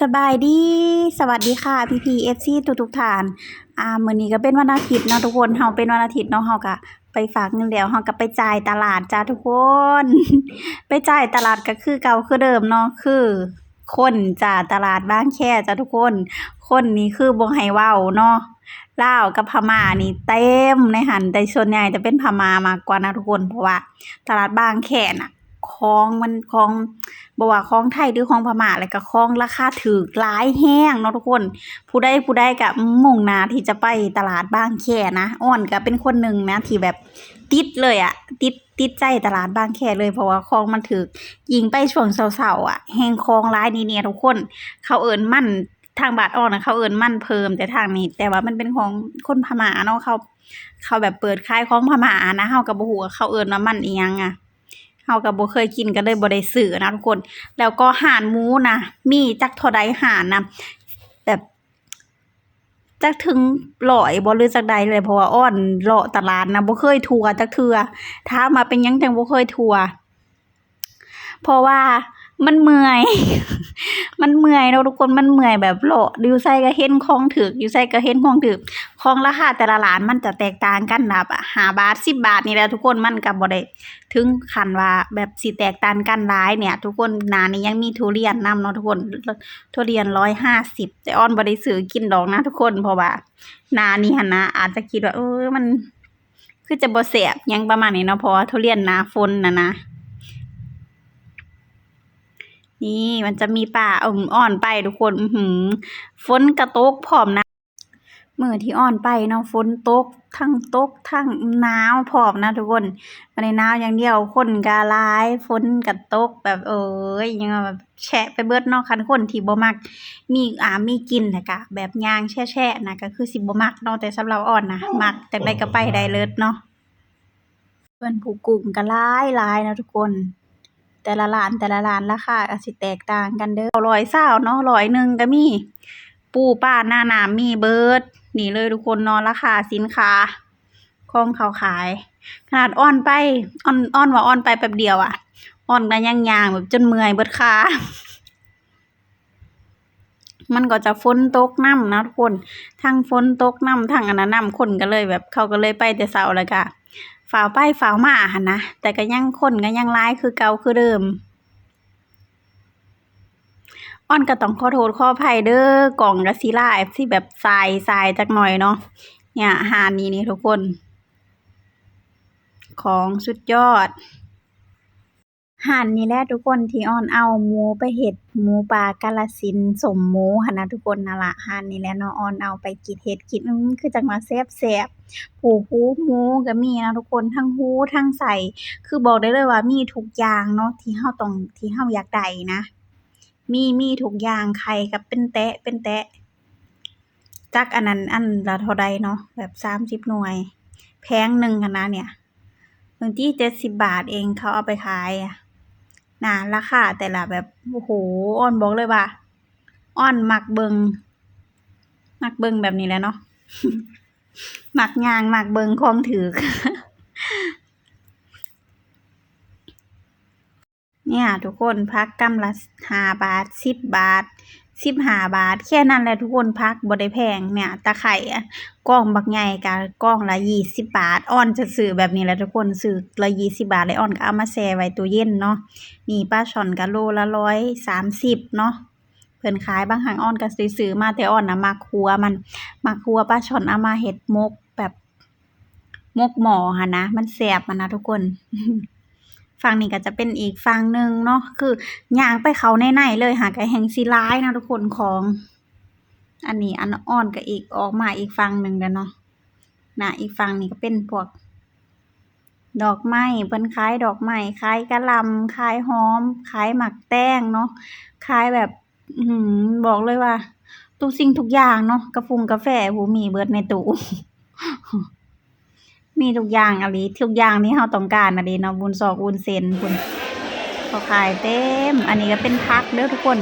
สบายดี สวัสดีค่ะพี่พีเอฟซีทุกทุกๆท่าน อ่ามื้อนี้ก็เป็นวันอาทิตย์เนาะทุกคนเฮาเป็นวันอาทิตย์เนาะเฮาก็ไปฝากเงินแล้วเฮาก็ไปจ่ายตลาดจ้าทุกคน ไปจ่ายตลาดก็คือเก่าคือเดิมเนาะคือคนจ้าตลาดบางแคจ้าทุกคน คนนี้คือบ่ให้เว้าเนาะลาวกับพม่านี่เต็มในหันแต่ส่วนใหญ่จะเป็นพม่ามากกว่านะทุกคนเพราะว่า ตลาดบางแคน่ะ ของมันของบ่ว่าของไทยหรือของพม่าแล้วก็ของราคาถูกหลายแฮงเนาะทุกคน ผู้ใดผู้ใดก็มุ่งหน้าที่จะไปตลาดบางแคนะอ้อนก็เป็นคนหนึ่งนะที่แบบติดเลยอะติดติดใจตลาดบางแคเลยเพราะว่าของมันถูกยิงไปช่วงเสาร์ๆอะแฮงของหลายนี่เนี่ยทุกคน เขาเอิ้นมั่นทางบาทออกนะเขาเอิ้นมั่นเพิ่มแต่ทางนี้ แต่ว่ามันเป็นของคนพม่าเนาะเขา เขาแบบเปิดขายของพม่านะเฮาก็บ่ฮู้ว่าเขาเอิ้นว่ามันอีหยังอะ เฮากับ่เคยกินก็เลยบ่ได้ซื้อนะทุกคน แล้วก็ห่านหมูนะมีจักเท่าใดห่านนะแบบจักถึงลอยบ่หรือจักใดเลยเพราะว่าอ้อนเลาะตลาดนะบ่เคยทัวจักเทือถามาเป็นยังจังบ่เคยทัวเพราะว่า มันเมื่อย มันเมื่อยเนาะทุกคนมันเมื่อยแบบเลาะอยู่ไสก็เห็นของถูกอยู่ไสก็เห็นของถูกของราคาแต่ละร้านมันจะแตกต่างกันนะแบบ5บาท10บบาทนี่แหละทุกคนมันก็บ่ได้ถึงขันว่าแบบสิแตกต่างกันหลายเนี่ย ทุกคนนานี้ยังมีทุเรียนนำเนาะทุกคนทุเรียนร้อยห้าสิบแต่อ้อนบ่ได้ซื้อกินดอกนะทุกคนเพราะว่านานี้หันนะอาจจะคิดว่าเออมัน คือจะบ่แซ่บยังประมาณนี้เนาะเพราะทุเรียนนาฝนน่ะนะ นี่มันจะมีป่าอ่มอ่อนไปทุกคนหือฝนกระตกพร้อมนะมื้อที่อ่อนไปเนาะฝนตกทั้งตกทั้งหนาวพร้อมนะทุกคนบ่ได้หนาวอย่างเดียวคนก็หลายฝนก็ตกแบบเอ้ยยังแบบแฉะไปเบิดเนาะคันคนที่บ่มัก มีอ่ามีกินน่ะก็แบบยางแช่ๆน่ะก็คือสิบ่มักเนาะแต่สำหรับอ้อนนะมักจังไดก็ไปได้เลิศเนาะเพิ่นผู้กุ้งก็หลายหลายนะทุกคน แต่ละร้านแต่ละร้านราคาก็สิแตกต่างกันเด้อร้อยเศร้าเนาะร้อยหนึ่งก็มี ปูป้าหน้าหนามมีเบิร์ดนี่เลยทุกคนเนาะราคาสินค้าของเขาขาย ขนาดอ้อนไปอ้อนอ้อนว่าอ้อนไปแป๊บเดียวอะอ้อนก็ยังย่างแบบจนเมื่อยเบิดขามันก็จะฝนตกน้ำนะทุกคน ทั้งฝนตกน้ำทั้งอันนั้นน้ำคนก็เลยแบบเขาก็เลยไปแต่เช้าแล้วก็ ฝ่าวไปฝ่าวมาหันนะแต่ก็ยังคนก็ยังร้ายคือเก่าคือเดิมอ้อนก็ต้องขอโทษขออภัยเด้อกล่องกระซิล่าอที่แบบทรายทรายจักหน่อยเนาะเนี่ยหานี้นี่ทุกคน ของสุดยอด ห่านนี่แหละทุกคนที่อ้อนเอาหมูไปเฮ็ดหมูป่ากาฬสินธุ์สมหมูหั้นนะทุกคนนั่นล่ะห่านนี่แหละเนาะอ้อนเอาไปกินเฮ็ดกิน อือคือจังว่าแซ่บผูหูหมูก็มีนะทุกคน ทั้งหู ทั้งไส้ คือบอกได้เลยว่ามีทุกอย่างเนาะที่เราต้อง ที่เราอยากได้นะ มี มีทุกอย่าง ไข่ก็เป็นแตะเป็นแตะ จักอันนั้นอันละเท่าใดเนาะ แบบ30หน่วย แพงหนึ่งหั้นนะเนี่ย บางที่เจ็ดสิบบาทเองเขาเอาไปขายอะ นะราคาแต่ละแบบโอ้โหอ้อนบอกเลยว่าอ้อนมักเบิงมักเบิงแบบนี้แล้วเนาะมักยางมักเบิงคองถือเนี่ย ทุกคนพักกำละห้าบาทสิบบาท สิบห้าบาท แค่นั้นแหละทุกคนพักบ่ได้แพงเนี่ยตะไคร่อะกล่องบักใหญ่กะกล่องละยี่สิบบาทอ้อนจะซื้อแบบนี้แหละทุกคนซื้อละยี่สิบบาทเลยอ้อนก็เอามาแช่ไว้ตู้เย็นเนาะนี่ปลาช่อนก็โลละร้อยสามสิบเนาะเพิ่นขายบางครั้งอ้อนก็ซื้อมาแต่อ้อนนะมักครัวมันมักครัวปลาช่อนเอามาเฮ็ดมกแบบมกหมอหั่นะมันแซ่บอะนะทุกคน ฝั่งนี้ก็จะเป็นอีกฝั่งหนึ่งเนาะคือย่างไปเขาในๆเลยหาก็แห่งสิหลายนะทุกคนของ อันนี้อันอ่อนก็อีกออกมาอีกฝั่งหนึ่งแล้วเนาะนะอีกฝั่งนี้ก็เป็นพวก ดอกไม้เพิ่นขายดอกไม้ขายกะหล่ำขายหอมขายหมักแต้งเนาะขายแบบหือบอกเลยว่าทุกสิ่งทุกอย่างเนาะกาแฟกาแฟโอ้โฮมีเบิดในตู้ มีทุกอย่างอะหลีทุกอย่างที่เราต้องการอะหลีเนาะวุ้นซอกวุ้นเส้นพู้นเขาขายเต็ม อันนี้ก็เป็นผักเด้อทุกคน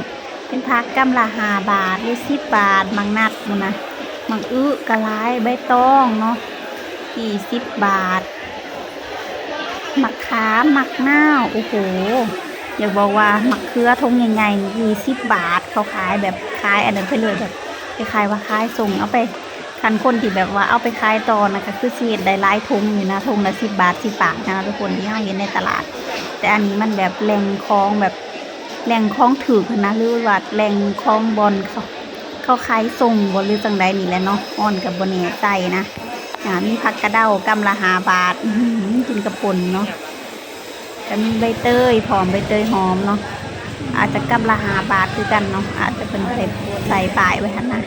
เป็นผักกำละหาบาทหรือสิบบาทมักนัดพู้นนะมักอึก็หลายใบตองเนาะยี่สิบบาทมะขามมักนาโอ้โฮอยากบอกว่ามักเขือทงใหญ่ๆยี่สิบบาทเขาขายแบบขายอันนั้นไปเลยแบบคล้ายว่าขายส่งเอาไป คันคนที่แบบว่าเอาไปขายต่อนะคะคือเฮ็ดได้หลายทงอยู่นะทงละสิบบาทสิบบาทนะทุกคนที่เราเห็นในตลาด แต่อันนี้มันแบบแหล่งคล้องแบบแหล่งคล้องถือนะหรือว่าแหล่งคล้องบอลเขาเขาขายส่งบอลหรือจังใดนี่แหละเนาะอ่อนกับบนเนใจนะอ่ามีผักกระเด้ากำละหาบาทกินกระปุนเนาะจะมีใบเตยหอมใบเตยหอมเนาะอาจจะกำละหาบาทคือกันเนาะอาจจะเป็นใส่ใส่ปลายไว้หันนะ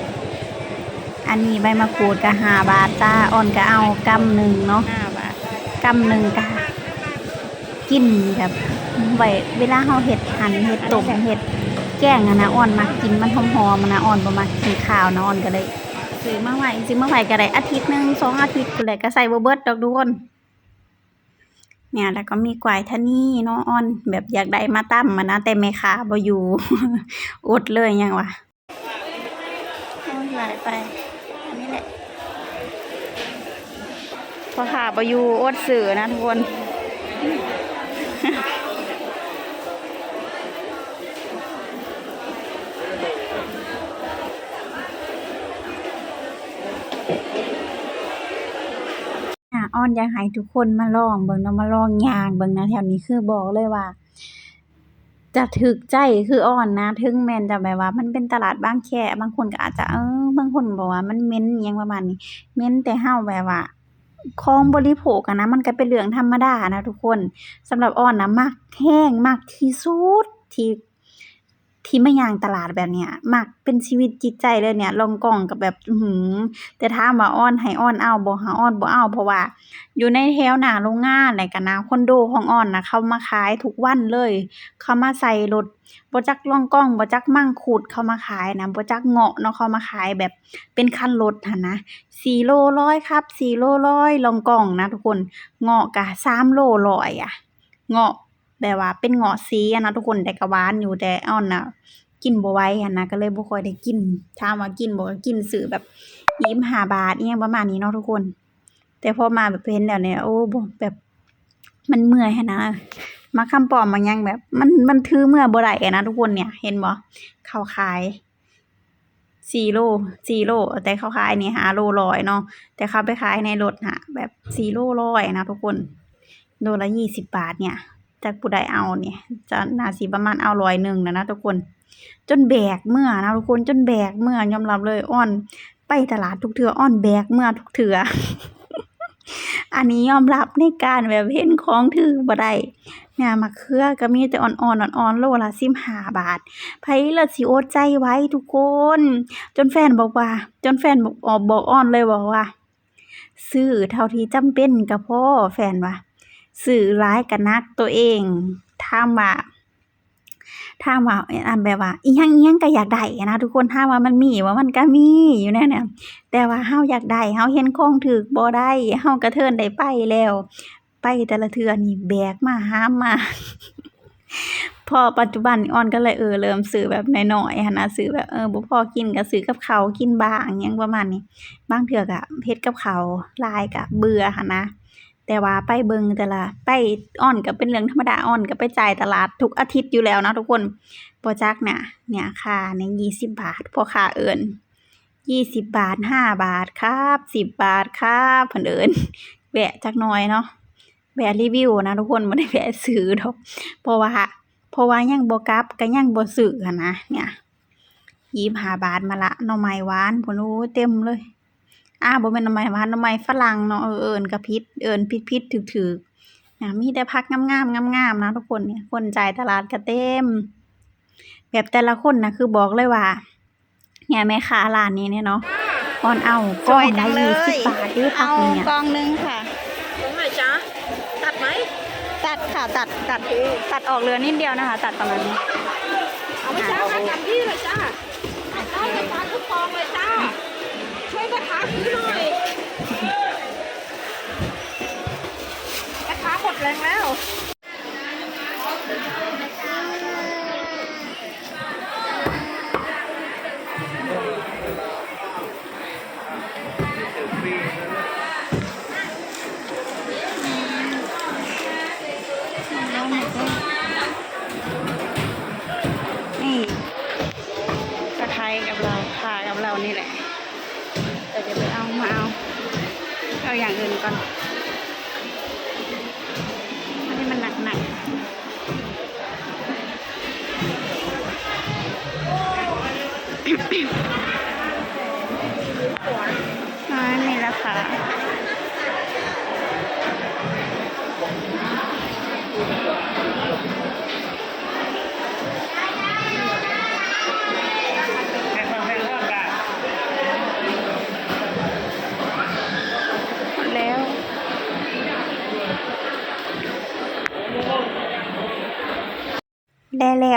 อันนี้ใบมะกรูดก็หาบาทจ้าอ่อนก็เอากำหนึ่งเนาะห้าบาทกำหนึ่งกะกินแบบไว้เวลาเฮาเห็ดหั่นเห็ดต้มเห็ดแกงอะนะอ่อนมากินมันหอมๆอะนะอ่อนบ่มากินข้าวนะอ่อนก็เลยซื้อมาไว้ซื้อมาไว้ก็ได้อาทิตย์หนึงสองอาทิตย์ก็เลยก็ใส่บ่เบิดดอกทุกคนเนี่ยแล้วก็มีกวายทะนี่เนาะอ่อน แบบอยากได้มาตั้มมานะแต่แม่ค้าบ่อยู่อดเลยยังวะโอ้ยหลายไป พอขาบอยู่อดสื่อนะทุกคนอะอ้อนอยากให้ทุกคนมาลองเบิ่งเนาะมาลองยางเบิ่งนะแถวนี้คือบอกเลยว่า จะถึกใจคืออ้อนนะ ถึงแมนจะแบบว่า มันเป็นตลาดบางแค่บางคนก็อาจจะเออบางคนบอกว่ามันเม็นยังประมาณนี้ เม็นแต่เฮาแบบว่า ของบริโภคอะนะมันก็เป็นเรื่องธรรมดานะทุกคนสำหรับอ้อนนะมักแห้งมักที่สุดที่ ที่ไมาย่างตลาดแบบเนี้ย มักเป็นชีวิตจิตใจเลยเนี่ยลองกองกับแบบหือแต่ถามว่าอ้อนให้อ้อนเอาบ่หาอ้อนบ่เอาเพราะว่า อยู่ในแถวหน้าโรงงานแล้วก็หน้าคอนโดของอ้อนน่ะเขามาขายทุกวันเลย เขามาใส่รถบ่จักลองกล้องบ่จักมั่งคุดเขามาขายนะบ่จักเงาะเนาะเขามาขายแบบเป็นคันรถหั่นนะ4โลร้อยครับ4โลร้อยลองกล้องนะทุกคนเงาะก็3โลร้อยอะเงาะ แบบว่าเป็นเงาะสีอะนะทุกคนแต่ก็หวานอยู่แต่อ้อนน่ะกินบ่ไหวหันะก็เลยบ่ค่อยได้กินถามว่ากินบ่กินซื้อแบบ25บาทอิหยังประมาณนี้เนาะทุกคน แต่พอมาแบบเห็นแล้วเนี่ยโอ้บ่แบบมันเมื่อยนะ มาคำปอมมายังแบบ มันมันถือเมื่อบ่ได้อะนะทุกคนเนี่ยเห็นบ่เขาขาย4โล4โล แต่เขาขายนี่5โลร้อยเนาะแต่เขาไปขายในรถน่ะแบบ4โลร้อยนะทุกคน โลละ20บาทเนี่ย จักผู้ใดเอาเนี่ยจะนาสิประมาณเอาร้อยหนึ่งนะนะทุกคน จนแบกเมื่อนะทุกคนจนแบกเมื่อยอมรับเลยอ้อนไปตลาดทุกเถื่ออ้อนแบกเมื่อทุกเถื่ออันนี้ยอมรับในการแบบเห็นของถือบ่ได้เนี่ยมะเขือก็มีแต่อ่อนๆอ่อนๆโลละ15บาทไผละสิอดใจไว้ทุกคน จนแฟนบอกว่า จนแฟนบอกออกบอกอ้อนเลยบอกว่า ซื้อเท่าที่จำเป็นก็พอแฟนว่า ซื้อหลายก็หนักตัวเองถามว่าถาว่าอันแบบว่าอิหยังอิหยังก็อยากได้นะทุกคนถาว่ามันมีบ่ามันก็มีอยู่แน่เนี่ยแต่ว่าเฮาอยากได้เฮาเห็นของถูกบ่ได้เฮาก็เทินได้ไปแล้ว ไปแต่ละเทือนี่แบกมาห้ามมาพอปัจจุบันอ้อนก็เลยเออเริ่มซื้อแบบน้อยๆนะซื้อแบบเออบ่พอกินก็ซื้อกับเขากินบ้างอิหยังประมาณนี้บางเทื่อก็เฮ็ดกับเขาลายก็เบื่อหั้นนะ แต่ว่าไปเบิงแต่ละไปอ้อนก็เป็นเรื่องธรรมดาอ้อนก็ไปจ่ายตลาดทุกอาทิตย์อยู่แล้วนะทุกคนบ่จักเนี่ยเนี่ยค่าเนี่ย20บาทพอค้าเอิ้นยี่สิบบาทห้าบาทครับสิบบาทครับเพิ่นเอิ้นแวะจักน่อยเนาะแวะรีวิวนะทุกคนบ่ได้แวะซื้อดอกเพราะว่าเพราะว่ายังบกับก็ยังบซื้อนะเนี่ย25บาทมาละหน่อไม้หวานพุ่นโอ้เต็มเลย อ้าบ่แม่นหน่อไม้หวานหน่อไม้ฝรั่งเนาะเออเอิ้นก็ผิดเอิ้นผิดๆถูกๆเนี่ยมีแต่ผักงามๆงามๆนะทุกคนเนี่ยคนจ่ายตลาดก็เต็ม แบบแต่ละคนน่ะคือบอกเลยว่าเนี่ยแม่ค้าร้านนี้เนี่ยเนาะอ่อนเอาก้อนละยี่สิบบาทที่พักเอาเนี่ยกล่องหนึงค่ะตรงไหนจ๊ะตัดไหมตัดค่ะตัดตัดตัดออกเรือนิดเดียวนะคะ ตัดประมาณนี้เอาไปจ้ามาจับที่เลยจ้าได้เลยจ้าทุกกองเลยจ้า ช่วยกระทะหน่อยกระทะหมดแรงแล้วนี่กระไทยกับเราขากับเรานี่แหละ แต่จะไปเอามาเอาเอาอย่างอื่นก่อนอันนี้มันหนักหนักๆน้อยมีราคา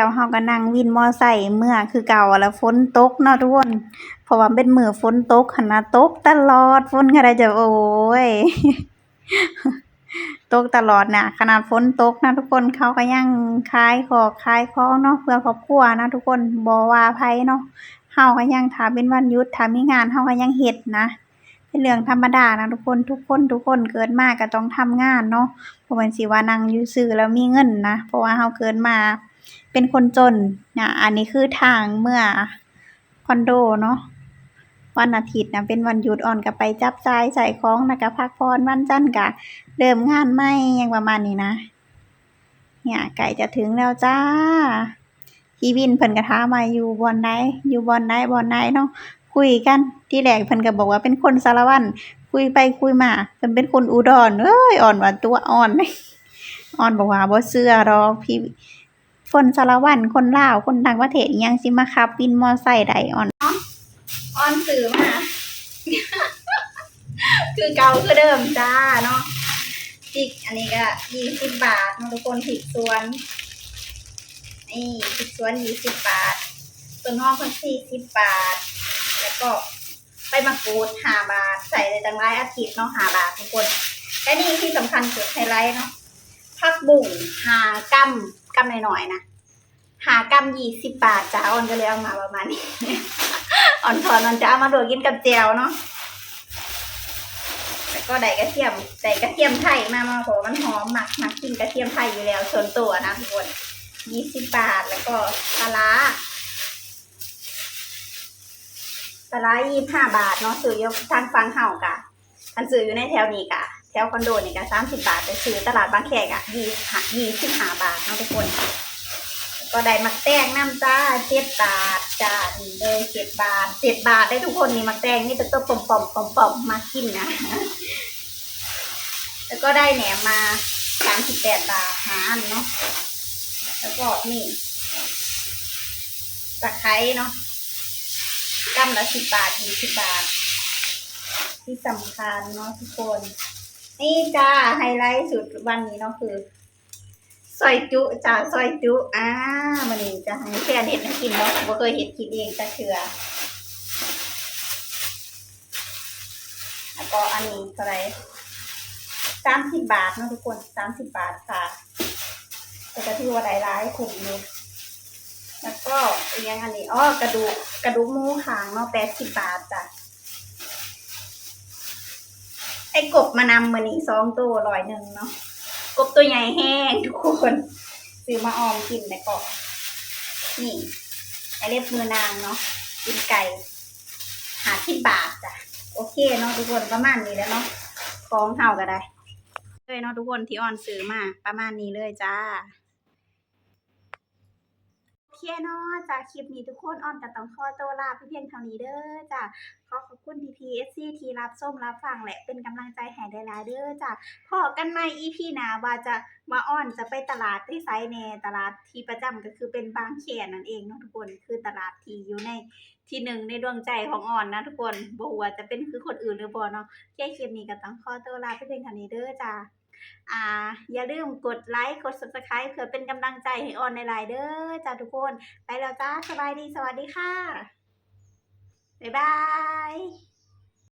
แล้วเฮาก็นั่งวินมอไซค์เมื่อคือเก่าแล้วฝนตกเนาะทุกคนเพราะว่าเป็นมือฝนตกหันนะตกตลอดฝนก็ได้จะโอ้ยตกตลอดน่ะขนาดฝนตกนะทุกคนเขาก็ยังขายของขายของเนาะเพื่อครอบครัวนะทุกคนบ่ว่าไผเนาะเฮาก็ยังถ้าเป็นวันยุดถามีงานเฮาก็ยังเฮ็ดนะเป็นเรื่องธรรมดานะทุกคนทุกคนทุกคนเกิดมาก็ต้องทำงานเนาะบ่แม่นสิว่านั่งอยู่ซื่อแล้วมีเงินนะเพราะว่าเฮาเกิดมา เป็นคนจนนะอันนี้คือทางเมื่อคอนโดเนาะวันอาทิตย์นะเป็นวันหยุดอ่อนก็ไปจับจ่ายใส่ของแล้วก็พักผ่อนวันจันทร์ก็เริ่มงานใหม่ยังประมาณนี้นะ เนี่ยใกล้จะถึงแล้วจ้าพี่วินเพิ่นก็ถามาอยู่บอนใดอยู่บอนใดบอนใดเนาะคุยกันที่แรกเพิ่นก็บอกว่าเป็นคนสารวัตรคุยไปคุยมาเพิ่นเป็นคนอุดรเอ้ยอ่อนว่าตัวอ่อนอ่อนบอกว่าบ่เชื่อดอกพี่ คนสารวัตรคนลาวคนต่างประเทศยังสิมาขับวินมอไซค์ได้อ่อนออนสื่อมาคือเก่าคือเดิมจ้าเนาะพริกอันนี้ก็20บาทเนาะทุกคนพริกสวนนี่พริกสวน20บบาทส่วนหอมเพิ่น40บาท แล้วก็ใบมะกรูดห้าบาท ใส่เลยตั้งหลายอาทิตย์เนาะห้าบาททุกคนและนี่ที่สำคัญคือไฮไลท์เนาะผักบุ้งหากำ กำหน่อยๆนะหากำยี่สิบบาทจ้าออนก็เลยเอามาประมาณนี้อ่อนทอนมันจะเอามาโดดกินกับแจวเนาะแล้วก็ได้กระเทียมได้กระเทียมไทยมามาเพราะว่ามันหอมหมักหมักกินกระเทียมไทยอยู่แล้วส่วนตัวนะทุกคนยี่สิบบาทแล้วก็ปลาร้าปลาร้ายี่ห้าบาทเนาะซื้อยู่ทางฟังเฮากะอันซื้ออยู่ในแถวนี้กะ แถวคอนโดนี่กะสามสิบบาทไปซื้อตลาดบางแคกะยี่หยี่สิบห้าบาทเนาะทุกคน ก็ได้มักแตงน้ำจ้าเจ็ดบาทจ้านี่เลยเจ็ดบาทเจ็ดบาทได้ทุกคนนี่มักแตงนี่ตัวตัวปอมปอมปอมปอมมากินนะแล้วก็ได้แหนมมาสามสิบแปดบาทหาอันเนาะแล้วก็นี่ตะไคร้เนาะกำละสิบบาทยี่สิบบาท ที่สำคัญเนาะทุกคน นี่จ้าไฮไลท์สุดวันนี้เนาะคือซอยจุจ้าซอยจุอ่ามันนี้จะให้แค่เห็ดให้กินเนาะบ่เคยเห็ดกินเองจะเชื่อแล้วก็อันนี้เท่าไหร่สามสิบบาทเนาะทุกคนสามสิบบาทค่ะแต่ก็ถือว่าได้ร้ายคุ้มอยู่แล้วก็อีกอย่างอันนี้อ๋อกระดูกกระดูกหมูขางเนาะแปดสิบบาทจ้ะ ไอ้กบมานำมือนี้สองตัวลอยหนึ่งเนาะกบตัวใหญ่แห้งทุกคนซื้อมาออมกินแต่ก็นี่ไอเล็บมือนางเนาะกินไก่หาที่บาทจ้ะโอเคเนาะทุกคนประมาณนี้แล้วเนาะฟองเท่าก็ได้เลยเนาะทุกคนที่ออนซื้อมาประมาณนี้เลยจ้า เคเนาะจากคลิปนี้ทุกคนออนก็ต้องขอตัวลาเพียงเท่านี้เด้อจ้ะขอขอบคุณ PPSC ที่รับส้มรับฟังและเป็นกำลังใจให้ได้หลายๆเด้อจ้ะพอกันใหม่ EP หน้าว่าจะมาออนจะไปตลาดที่ไซแนตลาดที่ประจำก็คือเป็นบางเขนนั่นเองเนาะทุกคนคือตลาดที่อยู่ในที่หนึ่งในดวงใจของอ่อนนะทุกคนบ่ว่าจะเป็นคือคนอื่นหรือบ่เนาะแค่คลิปนี้ก็ต้องขอตัวลาไปเพียงเท่านี้เด้อจ้ะ อ่าอย่าลืมกดไลค์กด subscribe เพื่อเป็นกำลังใจให้ออนในไลน์เด้อจ้าทุกคน ไปแล้วจ้าสบายดีสวัสดีค่ะ บ๊ายบาย